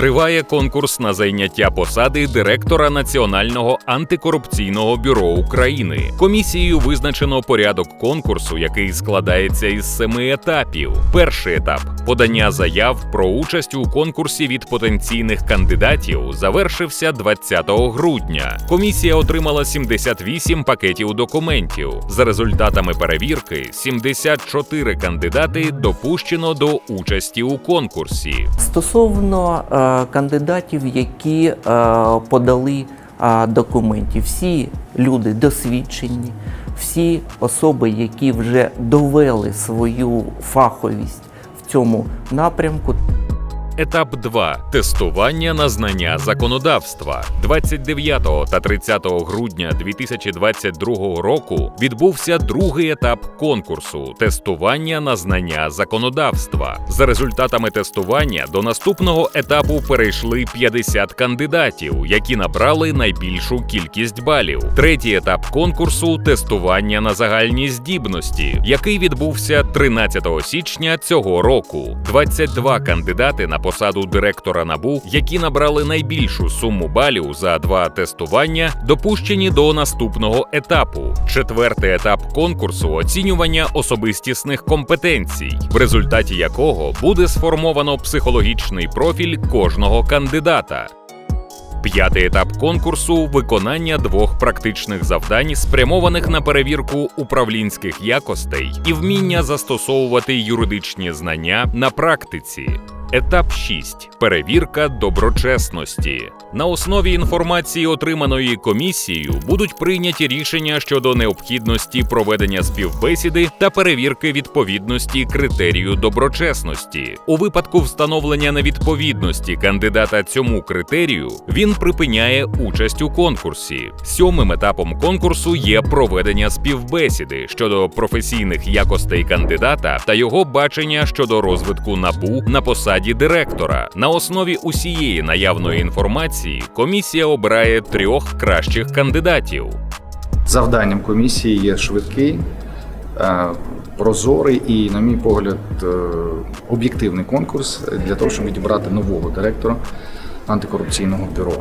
Триває конкурс на зайняття посади директора Національного антикорупційного бюро України. Комісією визначено порядок конкурсу, який складається із семи етапів. Перший етап подання заяв про участь у конкурсі від потенційних кандидатів завершився 20 грудня. Комісія отримала 78 пакетів документів. За результатами перевірки, 74 кандидати допущено до участі у конкурсі. Стосовно е, кандидатів, які е, подали документи. всі люди досвідчені, всі особи, які вже довели свою фаховість в цьому напрямку, Етап 2. тестування на знання законодавства 29 та 30 грудня 2022 року відбувся другий етап конкурсу тестування на знання законодавства. За результатами тестування до наступного етапу перейшли 50 кандидатів, які набрали найбільшу кількість балів. Третій етап конкурсу тестування на загальні здібності, який відбувся 13 січня цього року. 22 кандидати на посаду директора НАБУ, які набрали найбільшу суму балів за два тестування, допущені до наступного етапу. Четвертий етап конкурсу оцінювання особистісних компетенцій, в результаті якого буде сформовано психологічний профіль кожного кандидата. П'ятий етап конкурсу виконання двох практичних завдань, спрямованих на перевірку управлінських якостей і вміння застосовувати юридичні знання на практиці. Етап 6. перевірка доброчесності. На основі інформації, отриманої комісією, будуть прийняті рішення щодо необхідності проведення співбесіди та перевірки відповідності критерію доброчесності. У випадку встановлення невідповідності кандидата цьому критерію він припиняє участь у конкурсі. Сьомим етапом конкурсу є проведення співбесіди щодо професійних якостей кандидата та його бачення щодо розвитку НАБУ на посаді директора. На основі усієї наявної інформації комісія обирає трьох кращих кандидатів. Завданням комісії є швидкий, е, прозорий і, на мій погляд, е, об'єктивний конкурс для того, щоб відібрати нового директора антикорупційного бюро.